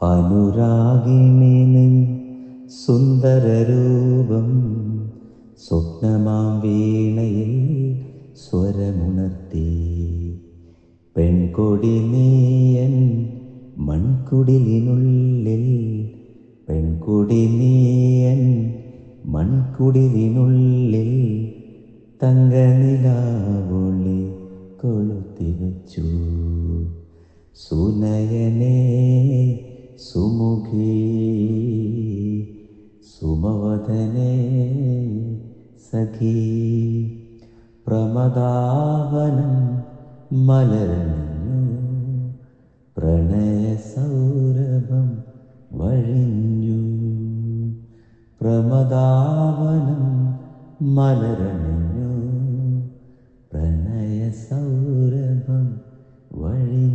അനുരാഗിണി നിൻ സുന്ദരരൂപം സ്വപ്നമാം വീണയിൽ സ്വരമുണർത്തി. പെൺകൊടി നീയൻ മൺകുടിലിനുള്ളിൽ പെൺകുടി നീയൻ മൺകുടിലിനുള്ളിൽ തങ്കനിലാവൊളി കൊളുത്തി വച്ചു. സുനയനേ സുമുഖേ സുമവദനെ സഖീ. പ്രമദാവനം മലർന്നു പ്രണയ സൗരഭം വഴിഞ്ഞു. പ്രമദാവനം മലരണിഞ്ഞു പ്രണയസൗരഭം വഴി